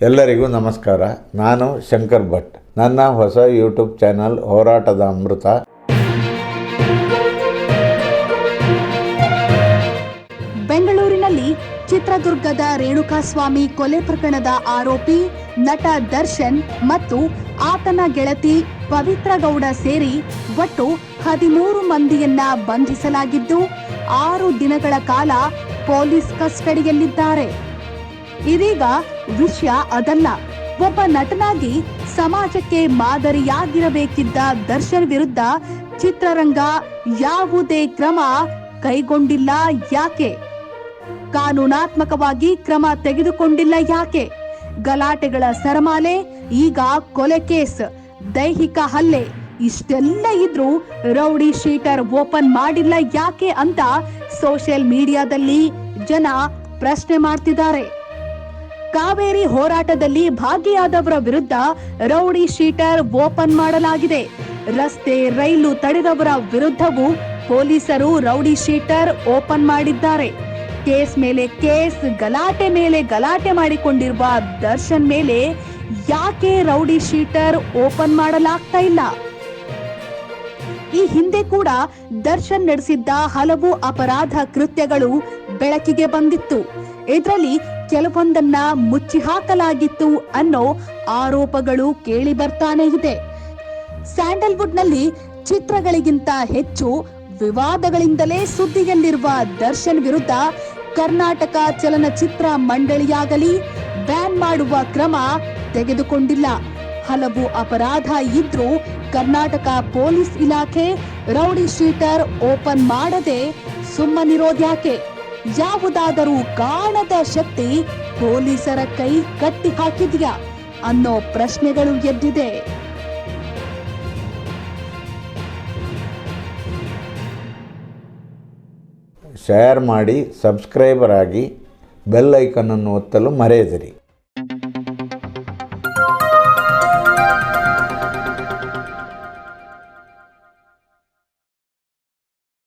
ಎಲ್ಲರಿಗೂ ನಮಸ್ಕಾರ. ನಾನು ಶಂಕರ್ ಭಟ್. ನನ್ನ ಹೊಸ ಯೂಟ್ಯೂಬ್ ಚಾನಲ್ ಹೋರಾಟದ ಅಮೃತ. ಬೆಂಗಳೂರಿನಲ್ಲಿ ಚಿತ್ರದುರ್ಗದ ರೇಣುಕಾಸ್ವಾಮಿ ಕೊಲೆ ಪ್ರಕರಣದ ಆರೋಪಿ, ನಟ ದರ್ಶನ್ ಮತ್ತು ಆತನ ಗೆಳತಿ ಪವಿತ್ರ ಗೌಡ ಸೇರಿ ಒಟ್ಟು ಹದಿಮೂರು ಮಂದಿಯನ್ನ ಬಂಧಿಸಲಾಗಿದ್ದು, ಆರು ದಿನಗಳ ಕಾಲ ಪೊಲೀಸ್ ಕಸ್ಟಡಿಯಲ್ಲಿದ್ದಾರೆ. ಇದೀಗ ವಿಷಯ ಅದಲ್ಲ. ಒಬ್ಬ ನಟನಾಗಿ ಸಮಾಜಕ್ಕೆ ಮಾದರಿಯಾಗಿರಬೇಕಿದ್ದ ದರ್ಶನ್ ವಿರುದ್ಧ ಚಿತ್ರರಂಗ ಯಾವುದೇ ಕ್ರಮ ಕೈಗೊಂಡಿಲ್ಲ ಯಾಕೆ? ಕಾನೂನಾತ್ಮಕವಾಗಿ ಕ್ರಮ ತೆಗೆದುಕೊಂಡಿಲ್ಲ ಯಾಕೆ? ಗಲಾಟೆಗಳ ಸರಮಾಲೆ, ಈಗ ಕೊಲೆ ಕೇಸ್, ದೈಹಿಕ ಹಲ್ಲೆ, ಇಷ್ಟೆಲ್ಲ ಇದ್ರೂ ರೌಡಿ ಶೀಟರ್ ಓಪನ್ ಮಾಡಿಲ್ಲ ಯಾಕೆ ಅಂತ ಸೋಷಿಯಲ್ ಮೀಡಿಯಾದಲ್ಲಿ ಜನ ಪ್ರಶ್ನೆ ಮಾಡ್ತಿದ್ದಾರೆ. ಕಾವೇರಿ ಹೋರಾಟದಲ್ಲಿ ಭಾಗಿಯಾದವರ ವಿರುದ್ಧ ರೌಡಿ ಶೀಟರ್ ಓಪನ್ ಮಾಡಲಾಗಿದೆ. ರಸ್ತೆ, ರೈಲು ತಡೆದವರ ವಿರುದ್ಧವೂ ಪೊಲೀಸರು ರೌಡಿ ಶೀಟರ್ ಓಪನ್ ಮಾಡಿದ್ದಾರೆ. ಕೇಸ್ ಮೇಲೆ ಕೇಸ್, ಗಲಾಟೆ ಮೇಲೆ ಗಲಾಟೆ ಮಾಡಿಕೊಂಡಿರುವ ದರ್ಶನ್ ಮೇಲೆ ಯಾಕೆ ರೌಡಿ ಶೀಟರ್ ಓಪನ್ ಮಾಡಲಾಗ್ತಾ ಇಲ್ಲ? ಈ ಹಿಂದೆ ಕೂಡ ದರ್ಶನ್ ನಡೆಸಿದ್ದ ಹಲವು ಅಪರಾಧ ಕೃತ್ಯಗಳು ಬೆಳಕಿಗೆ ಬಂದಿತ್ತು. ಇದರಲ್ಲಿ ಕೆಲವೊಂದನ್ನ ಮುಚ್ಚಿ ಹಾಕಲಾಗಿತ್ತು ಅನ್ನೋ ಆರೋಪಗಳು ಕೇಳಿ ಬರ್ತಾನೆ ಇದೆ. ಸ್ಯಾಂಡಲ್ವುಡ್ನಲ್ಲಿ ಚಿತ್ರಗಳಿಗಿಂತ ಹೆಚ್ಚು ವಿವಾದಗಳಿಂದಲೇ ಸುದ್ದಿಯಲ್ಲಿರುವ ದರ್ಶನ್ ವಿರುದ್ಧ ಕರ್ನಾಟಕ ಚಲನಚಿತ್ರ ಮಂಡಳಿಯಾಗಲಿ, ಬ್ಯಾನ್ ಮಾಡುವ ಕ್ರಮ ತೆಗೆದುಕೊಂಡಿಲ್ಲ. ಹಲವು ಅಪರಾಧ ಇದ್ರೂ ಕರ್ನಾಟಕ ಪೊಲೀಸ್ ಇಲಾಖೆ ರೌಡಿ ಶೀಟರ್ ಓಪನ್ ಮಾಡದೆ ಸುಮ್ಮನಿರೋದ್ಯಾಕೆ? ಯಾವುದಾದರೂ ಕಾಣದ ಶಕ್ತಿ ಪೊಲೀಸರ ಕೈ ಕಟ್ಟಿ ಹಾಕಿದ್ಯಾ ಅನ್ನೋ ಪ್ರಶ್ನೆಗಳು ಎದ್ದಿದೆ. ಶೇರ್ ಮಾಡಿ ಸಬ್ಸ್ಕ್ರೈಬರ್ ಆಗಿ ಬೆಲ್ ಐಕನನ್ನು ಒತ್ತಲು ಮರೆಯದಿರಿ.